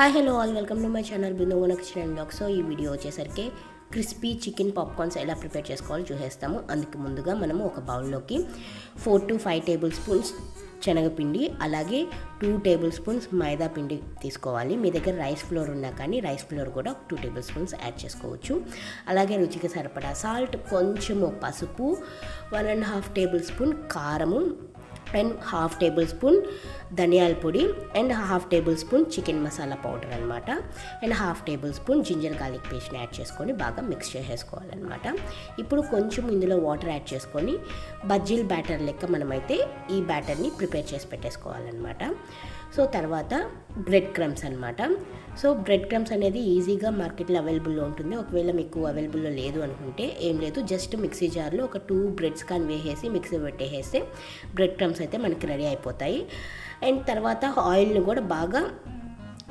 Hi hello all welcome to my channel Bindu kitchen and blog so ఈ video వచ్చేసరికి crispy chicken popcorns ఎలా prepare చేసుకోవాలో చూసేస్తాము. అందుకు ముందుగా మనము ఒక బౌల్లోకి four to five tablespoons శనగపిండి అలాగే టూ టేబుల్ స్పూన్స్ మైదా పిండి తీసుకోవాలి. మీ దగ్గర రైస్ ఫ్లోర్ ఉన్నా కానీ రైస్ ఫ్లోర్ కూడా టూ టేబుల్ స్పూన్స్ యాడ్ చేసుకోవచ్చు. అలాగే రుచికి సరిపడా సాల్ట్ కొంచెము పసుపు one and half tablespoon కారము అండ్ హాఫ్ టేబుల్ స్పూన్ ధనియాల పొడి and half tablespoon chicken masala powder అనమాట and half tablespoon ginger garlic పేస్ట్ని యాడ్ చేసుకొని బాగా మిక్స్ చేసేసుకోవాలన్నమాట. ఇప్పుడు కొంచెం ఇందులో వాటర్ యాడ్ చేసుకొని బజ్జీల బ్యాటర్ లెక్క మనమైతే ఈ బ్యాటర్ని ప్రిపేర్ చేసి పెట్టేసుకోవాలన్నమాట. సో తర్వాత బ్రెడ్ క్రమ్స్ అనమాట సో బ్రెడ్ క్రమ్స్ అనేది ఈజీగా మార్కెట్లో అవైలబుల్లో ఉంటుంది. ఒకవేళ మీకు అవైలబుల్లో లేదు అనుకుంటే ఏం లేదు. జస్ట్ మిక్సీ జార్లో ఒక టూ బ్రెడ్స్ కానీ వేసేసి మిక్సీ పెట్టేసేస్తే బ్రెడ్ క్రమ్స్ అయితే మనకి రెడీ అయిపోతాయి. అండ్ తర్వాత ఆయిల్ని కూడా బాగా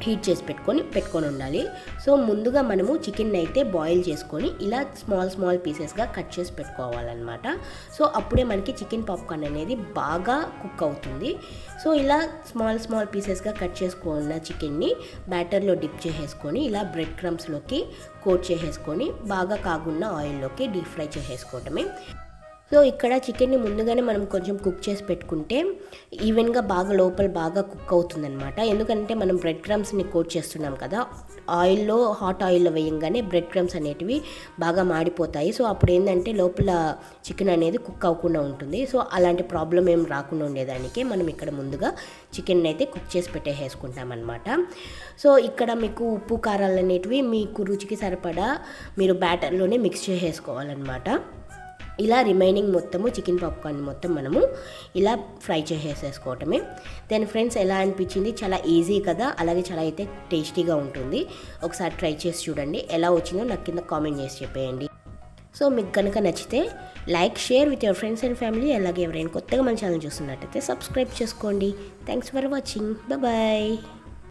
హీట్ చేసి పెట్టుకొని పెట్టుకొని ఉండాలి. సో ముందుగా మనము చికెన్ అయితే బాయిల్ చేసుకొని ఇలా స్మాల్ స్మాల్ పీసెస్గా కట్ చేసి పెట్టుకోవాలన్నమాట. సో అప్పుడే మనకి చికెన్ పాప్కార్న్ అనేది బాగా కుక్ అవుతుంది. సో ఇలా స్మాల్ స్మాల్ పీసెస్గా కట్ చేసుకున్న చికెన్ని బ్యాటర్లో డిప్ చేసేసుకొని ఇలా బ్రెడ్ క్రమ్స్లోకి కోట్ చేసేసుకొని బాగా కాగున్న ఆయిల్లోకి డీప్ ఫ్రై చేసేసుకోవటమే సో ఇక్కడ చికెన్ని ముందుగానే మనం కొంచెం కుక్ చేసి పెట్టుకుంటే ఈవెన్గా బాగా లోపల బాగా కుక్ అవుతుందన్నమాట. ఎందుకంటే మనం బ్రెడ్ క్రమ్స్ని కోట్ చేస్తున్నాం కదా ఆయిల్లో హాట్ ఆయిల్లో వేయంగానే బ్రెడ్ క్రమ్స్ అనేటివి బాగా మాడిపోతాయి. సో అప్పుడు ఏంటంటే లోపల చికెన్ అనేది కుక్ అవ్వకుండా ఉంటుంది. సో అలాంటి ప్రాబ్లం ఏం రాకుండా ఉండేదానికి మనం ఇక్కడ ముందుగా చికెన్ అయితే కుక్ చేసి పెట్టేసుకుంటాం అనమాట సో ఇక్కడ మీకు ఉప్పు కారాలు అనేటివి మీకు రుచికి సరిపడా మీరు బ్యాటర్లోనే మిక్స్ చేసేసుకోవాలన్నమాట. ఇలా రిమైనింగ్ మొత్తము చికెన్ పాప్కార్న్ మొత్తం మనము ఇలా ఫ్రై చేసేసుకోవటమే. దెన్ ఫ్రెండ్స్ ఎలా అనిపించింది? చాలా ఈజీ కదా? అలాగే చాలా అయితే టేస్టీగా ఉంటుంది. ఒకసారి ట్రై చేసి చూడండి. ఎలా వచ్చిందో నాకు కింద కామెంట్ చేసి చెప్పేయండి. సో మీకు కనుక నచ్చితే like share with your friends and family అలాగే ఎవరైనా కొత్తగా మన ఛానల్ చూస్తున్నట్టయితే సబ్స్క్రైబ్ చేసుకోండి. Thanks for watching bye